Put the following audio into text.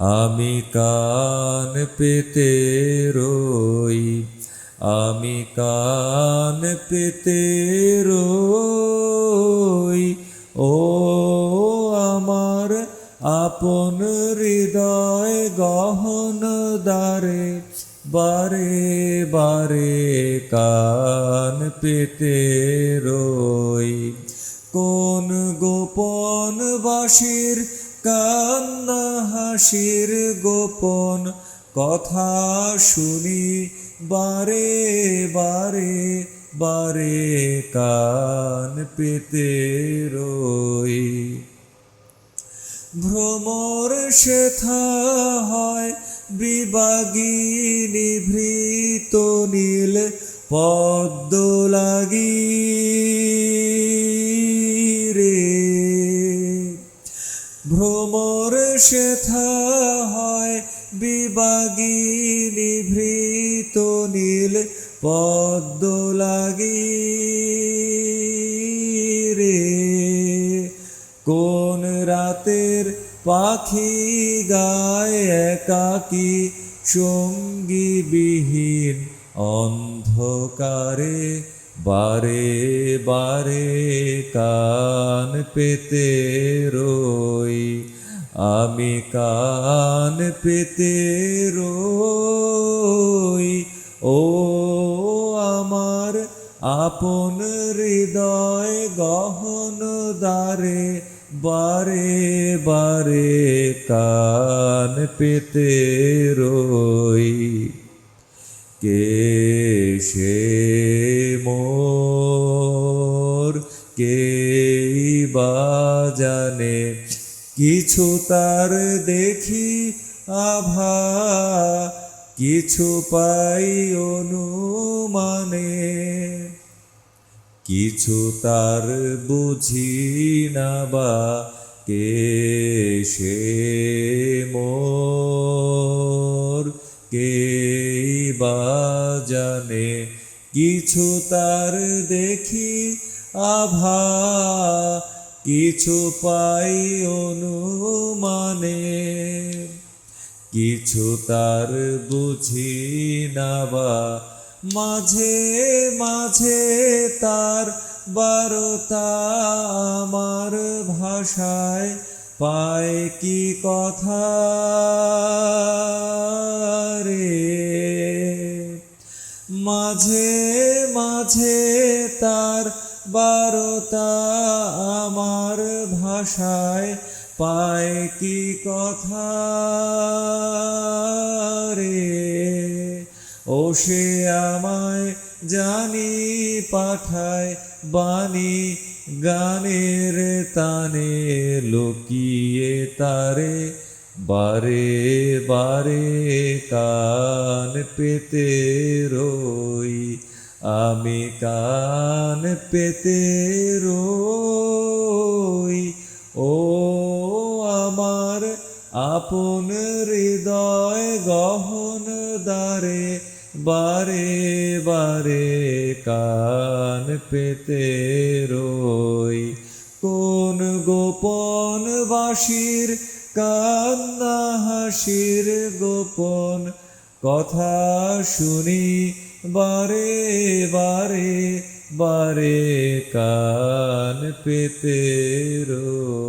আমি কান পেতে রই, আমি কান পেতে রই। ও আমার আপন হৃদয় গহন দ্বারে, বারে বারে কান পেতে রই। কোন গোপন বাসির কান্না হাসির গোপন কথা শুনি বারে বারে বারে কান পেতে রই। ভ্রমর শেথা হয় বিবাগী নিভৃত নীল পদ্ম লাগি। শেথা হয় বিবাগী নিভৃত নীল পদ্ম লাগি রে। কোন রাতের পাখি গায় একাকী সঙ্গী বিহীন অন্ধকারে বারে বারে কান পেতে রই। আমি কান পেতে রই, ও আমার আপন হৃদয় গহন দ্বারে, বারে বারে কান পেতে রই। কে সে মোর, কে বা জানে কিছু তার দেখি আভা, কিছু পাই অনুমানে। কিছু তার বুঝি না বা কে সে মোর কে বা জানে। কিছু তার দেখি আভা কিছু পাই অনুমানে, কিছু তার বুঝি না বা মাঝে মাঝে তার বারতা আমার ভাষায় পায় কি কথা রে? মাঝে বারতা আমার ভাষায় পায় কি কথা রে? ও সে আমায় জানি পাঠায় বাণী, গানের তানে লুকিয়ে তারে, বারে বারে কান পেতে রই আমি কান পেতে রই, ও আমার আপন হৃদয় গহন দ্বারে, বারে বারে কান পেতে রই। কোন গোপন বাসির কান্না হাসির গোপন কথা শুনি বারে বারে বারে কান পেতে রই